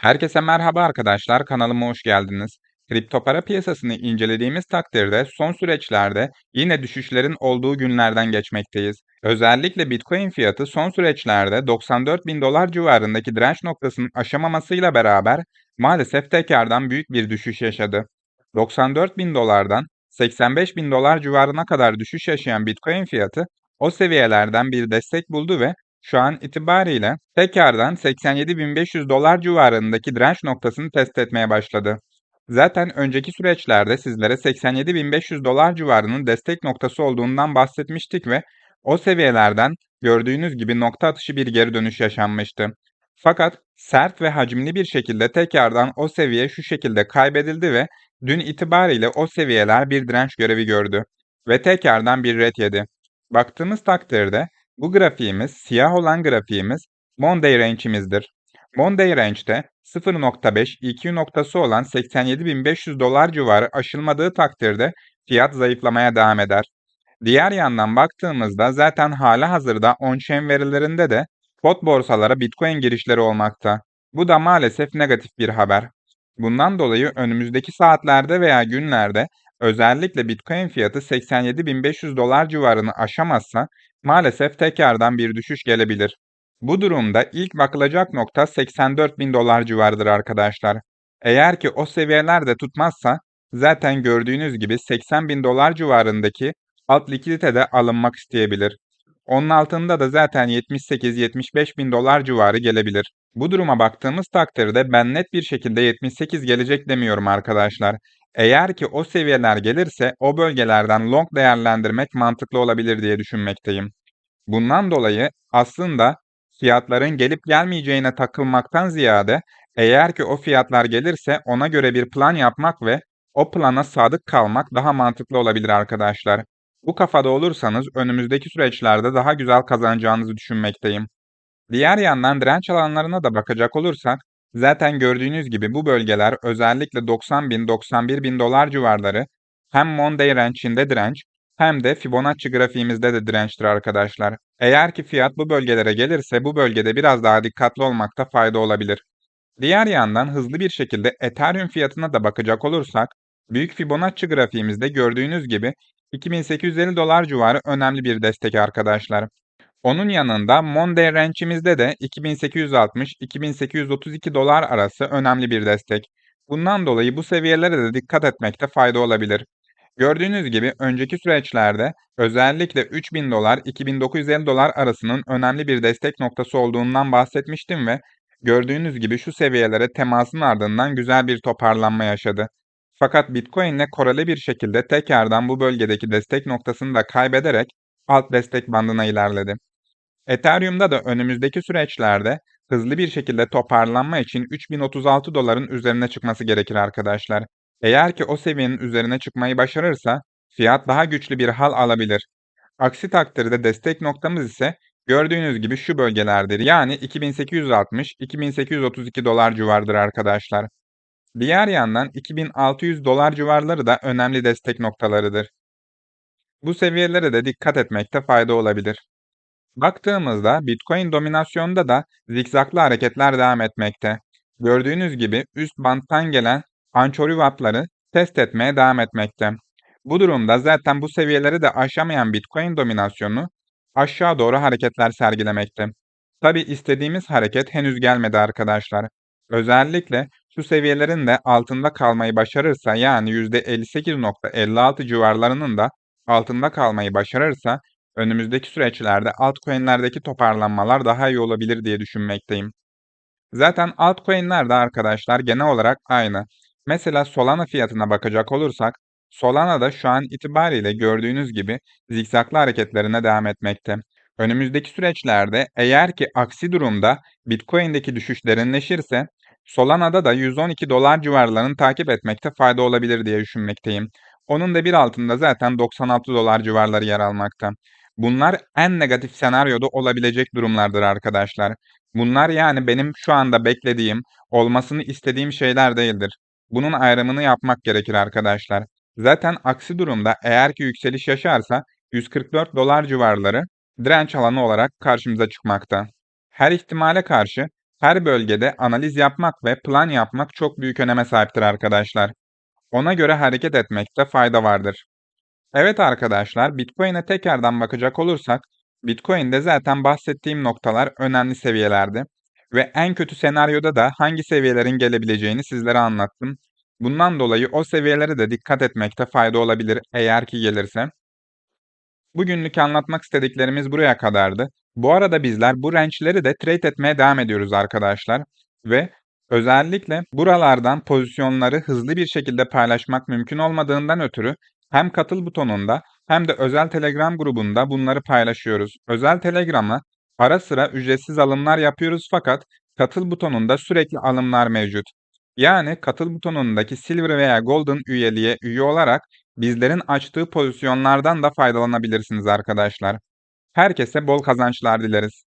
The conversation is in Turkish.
Herkese merhaba arkadaşlar, kanalıma hoş geldiniz. Kripto para piyasasını incelediğimiz takdirde son süreçlerde yine düşüşlerin olduğu günlerden geçmekteyiz. Özellikle Bitcoin fiyatı son süreçlerde 94 bin dolar civarındaki direnç noktasının aşamamasıyla beraber maalesef tekrardan büyük bir düşüş yaşadı. 94 bin dolardan 85 bin dolar civarına kadar düşüş yaşayan Bitcoin fiyatı o seviyelerden bir destek buldu ve şu an itibariyle tekrardan 87.500 dolar civarındaki direnç noktasını test etmeye başladı. Zaten önceki süreçlerde sizlere 87.500 dolar civarının destek noktası olduğundan bahsetmiştik ve o seviyelerden gördüğünüz gibi nokta atışı bir geri dönüş yaşanmıştı. Fakat sert ve hacimli bir şekilde tekrardan o seviye şu şekilde kaybedildi ve dün itibariyle o seviyeler bir direnç görevi gördü ve tekrardan bir ret yedi. Baktığımız takdirde bu grafiğimiz, siyah olan grafiğimiz Monday range'imizdir. Monday range'de 0.5 EQ noktası olan 87.500 dolar civarı aşılmadığı takdirde fiyat zayıflamaya devam eder. Diğer yandan baktığımızda zaten hala hazırda on-chain verilerinde de spot borsalara Bitcoin girişleri olmakta. Bu da maalesef negatif bir haber. Bundan dolayı önümüzdeki saatlerde veya günlerde özellikle Bitcoin fiyatı 87.500 dolar civarını aşamazsa maalesef tekrardan bir düşüş gelebilir. Bu durumda ilk bakılacak nokta 84.000 dolar civarıdır arkadaşlar. Eğer ki o seviyelerde tutmazsa zaten gördüğünüz gibi 80.000 dolar civarındaki alt likidite de alınmak isteyebilir. Onun altında da zaten 78-75 bin dolar civarı gelebilir. Bu duruma baktığımız takdirde ben net bir şekilde 78 gelecek demiyorum arkadaşlar. Eğer ki o seviyeler gelirse o bölgelerden long değerlendirmek mantıklı olabilir diye düşünmekteyim. Bundan dolayı aslında fiyatların gelip gelmeyeceğine takılmaktan ziyade eğer ki o fiyatlar gelirse ona göre bir plan yapmak ve o plana sadık kalmak daha mantıklı olabilir arkadaşlar. Bu kafada olursanız önümüzdeki süreçlerde daha güzel kazanacağınızı düşünmekteyim. Diğer yandan direnç alanlarına da bakacak olursak, zaten gördüğünüz gibi bu bölgeler özellikle 90 bin 91 bin dolar civarları hem Monday range'inde direnç hem de Fibonacci grafiğimizde de dirençtir arkadaşlar. Eğer ki fiyat bu bölgelere gelirse bu bölgede biraz daha dikkatli olmakta fayda olabilir. Diğer yandan hızlı bir şekilde Ethereum fiyatına da bakacak olursak, büyük Fibonacci grafiğimizde gördüğünüz gibi 2850 dolar civarı önemli bir destek arkadaşlar. Onun yanında Monday Ranch'imizde de 2860-2832 dolar arası önemli bir destek. Bundan dolayı bu seviyelere de dikkat etmekte fayda olabilir. Gördüğünüz gibi önceki süreçlerde özellikle 3000 dolar 2950 dolar arasının önemli bir destek noktası olduğundan bahsetmiştim ve gördüğünüz gibi şu seviyelere temasın ardından güzel bir toparlanma yaşadı. Fakat Bitcoin ile koreli bir şekilde tekrardan bu bölgedeki destek noktasını da kaybederek alt destek bandına ilerledi. Ethereum'da da önümüzdeki süreçlerde hızlı bir şekilde toparlanma için 3036 doların üzerine çıkması gerekir arkadaşlar. Eğer ki o seviyenin üzerine çıkmayı başarırsa fiyat daha güçlü bir hal alabilir. Aksi takdirde destek noktamız ise gördüğünüz gibi şu bölgelerdir. Yani 2860-2832 dolar civardır arkadaşlar. Diğer yandan 2600 dolar civarları da önemli destek noktalarıdır. Bu seviyelere de dikkat etmekte fayda olabilir. Baktığımızda Bitcoin dominasyonda da zikzaklı hareketler devam etmekte. Gördüğünüz gibi üst banttan gelen ançori wattları test etmeye devam etmekte. Bu durumda zaten bu seviyeleri de aşamayan Bitcoin dominasyonu aşağı doğru hareketler sergilemekte. Tabi istediğimiz hareket henüz gelmedi arkadaşlar. Özellikle şu seviyelerin de altında kalmayı başarırsa yani %58.56 civarlarının da altında kalmayı başarırsa önümüzdeki süreçlerde altcoin'lerdeki toparlanmalar daha iyi olabilir diye düşünmekteyim. Zaten altcoin'ler de arkadaşlar genel olarak aynı. Mesela Solana fiyatına bakacak olursak Solana da şu an itibariyle gördüğünüz gibi zikzaklı hareketlerine devam etmekte. Önümüzdeki süreçlerde eğer ki aksi durumda Bitcoin'deki düşüş derinleşirse Solana'da da 112 dolar civarlarını takip etmekte fayda olabilir diye düşünmekteyim. Onun da bir altında zaten 96 dolar civarları yer almakta. Bunlar en negatif senaryoda olabilecek durumlardır arkadaşlar. Bunlar yani benim şu anda beklediğim, olmasını istediğim şeyler değildir. Bunun ayrımını yapmak gerekir arkadaşlar. Zaten aksi durumda eğer ki yükseliş yaşarsa 144 dolar civarları direnç alanı olarak karşımıza çıkmakta. Her ihtimale karşı Her bölgede analiz yapmak ve plan yapmak çok büyük öneme sahiptir arkadaşlar. Ona göre hareket etmekte fayda vardır. Evet arkadaşlar, Bitcoin'e tekrardan bakacak olursak, Bitcoin'de zaten bahsettiğim noktalar önemli seviyelerdi ve en kötü senaryoda da hangi seviyelerin gelebileceğini sizlere anlattım. Bundan dolayı o seviyelere de dikkat etmekte fayda olabilir eğer ki gelirse. Bugünlük anlatmak istediklerimiz buraya kadardı. Bu arada bizler bu range'leri de trade etmeye devam ediyoruz arkadaşlar ve özellikle buralardan pozisyonları hızlı bir şekilde paylaşmak mümkün olmadığından ötürü hem katıl butonunda hem de özel Telegram grubunda bunları paylaşıyoruz. Özel Telegram'a ara sıra ücretsiz alımlar yapıyoruz fakat katıl butonunda sürekli alımlar mevcut. Yani katıl butonundaki Silver veya Golden üyeliğe üye olarak bizlerin açtığı pozisyonlardan da faydalanabilirsiniz arkadaşlar. Herkese bol kazançlar dileriz.